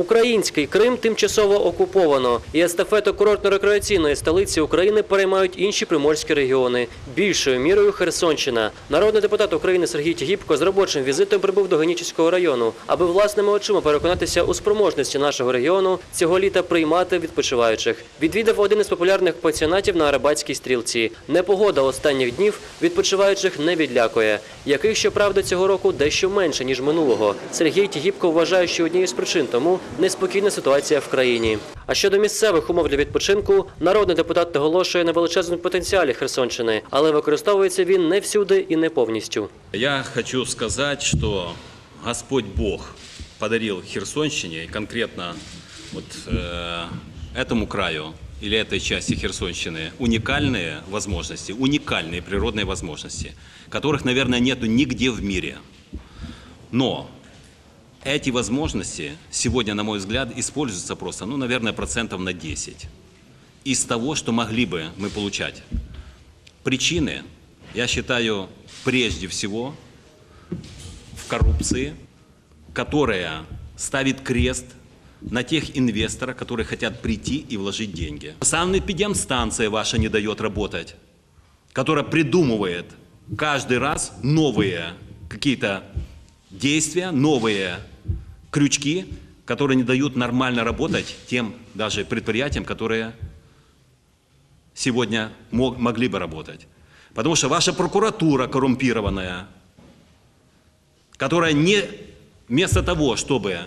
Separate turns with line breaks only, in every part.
Український Крим тимчасово окуповано, і естафету курортно-рекреаційної столиці України переймають інші приморські регіони. Більшою мірою Херсонщина. Народний депутат України Сергій Тігіпко з робочим візитом прибув до Генічеського району, аби власними очима переконатися у спроможності нашого регіону цього літа приймати відпочиваючих. Відвідав один із популярних пансіонатів на Арабатській стрілці. Непогода останніх днів відпочиваючих не відлякує, яких щоправда цього року дещо менше ніж минулого. Сергій Тігіпко вважає, що однією з причин тому неспокійна ситуація в країні. А щодо місцевих умов для відпочинку, народний депутат наголошує на величезному потенціалі Херсонщини, але використовується він не всюди і не повністю.
Я хочу сказать, что Господь Бог подарил Херсонщине, и конкретно вот э, этому краю или этой части Херсонщины уникальные возможности, уникальные природные возможности, которых, наверное, нету нигде в мире. Но эти возможности сегодня, на мой взгляд, используются просто, ну, наверное, процентов на 10 из того, что могли бы мы получать. Причины, я считаю, прежде всего в коррупции, которая ставит крест на тех инвесторов, которые хотят прийти и вложить деньги. Санэпидемстанция ваша не дает работать, которая придумывает каждый раз новые какие-то действия, новые крючки, которые не дают нормально работать тем даже предприятиям, которые сегодня мог- могли бы работать. Потому что ваша прокуратура коррумпированная, которая не вместо того, чтобы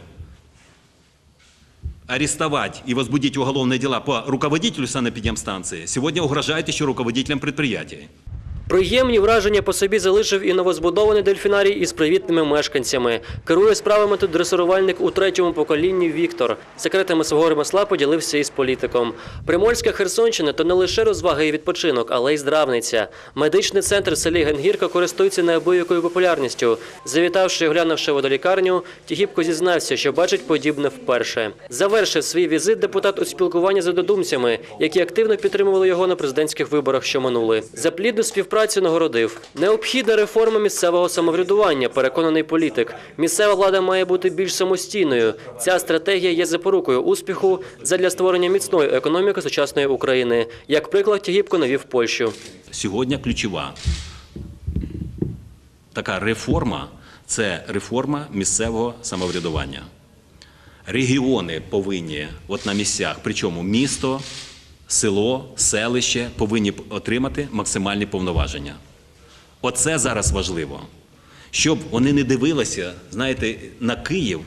арестовать и возбудить уголовные дела по руководителю санэпидемстанции, сегодня угрожает еще руководителям предприятий.
Приємні враження по собі залишив і новозбудований дельфінарій із привітними мешканцями. Керує справами тут дресирувальник у третьому поколінні Віктор. Секретами свого ремесла поділився із політиком. Приморська Херсонщина то не лише розвага і відпочинок, але й здравниця. Медичний центр в селі Генгірка користується неабиякою популярністю. Завітавши і оглянувши водолікарню, Тігіпко зізнався, що бачить подібне вперше. Завершив свій візит депутат у спілкуванні з однодумцями, які активно підтримували його на президентських виборах, що минули. За плідну співпрацю нагородив. Необхідна реформа місцевого самоврядування, переконаний політик. Місцева влада має бути більш самостійною. Ця стратегія є запорукою успіху задля створення міцної економіки сучасної України. Як приклад, Тігіпко навів Польщу.
Сьогодні ключова така реформа це реформа місцевого самоврядування. Регіони повинні от на місцях, причому місто, село, селище повинні отримати максимальні повноваження. Оце зараз важливо. Щоб вони не дивилися, знаєте, на Київ,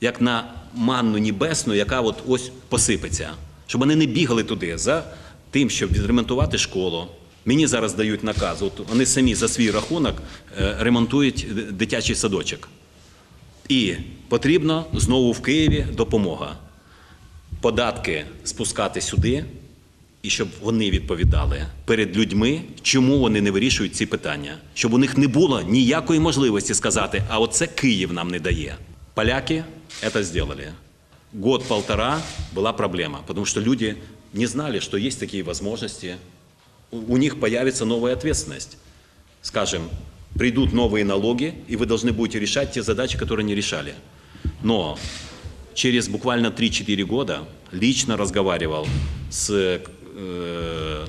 як на манну небесну, яка от ось посипеться. Щоб вони не бігали туди за тим, щоб відремонтувати школу. Мені зараз дають наказ, от вони самі за свій рахунок е, ремонтують дитячий садочок. І потрібно знову в Києві допомога. Податки спускати сюди, і щоб вони відповідали перед людьми, чому вони не вирішують ці питання, щоб у них не було ніякої можливості сказати, а оце Київ нам не дає. Поляки це зробили. Год-полтора была проблема, потому что люди не знали, что есть такие возможности. У у них появится новая ответственность. Скажем, придут новые налоги, и вы должны будете решать те задачи, которые не решали. Но через буквально 3-4 года лично разговаривал с э,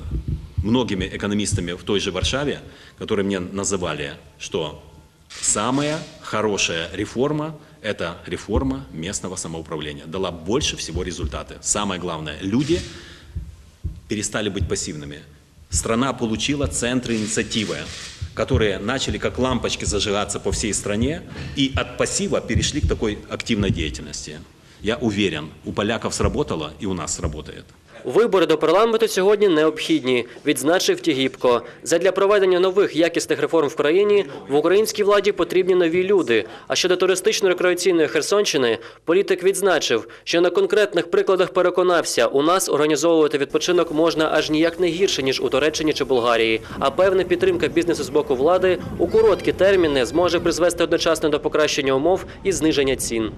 многими экономистами в той же Варшаве, которые мне называли, что самая хорошая реформа – это реформа местного самоуправления. Дала больше всего результаты. Самое главное – люди перестали быть пассивными. Страна получила центры инициативы, которые начали как лампочки зажигаться по всей стране и от пассива перешли к такой активной деятельности. Я уверен, у поляков сработало и у нас сработает.
Вибори до парламенту сьогодні необхідні, відзначив Тігіпко. Задля проведення нових якісних реформ в країні в українській владі потрібні нові люди. А щодо туристично-рекреаційної Херсонщини, політик відзначив, що на конкретних прикладах переконався, у нас організовувати відпочинок можна аж ніяк не гірше ніж у Туреччині чи Болгарії. А певна підтримка бізнесу з боку влади у короткі терміни зможе призвести одночасно до покращення умов і зниження цін.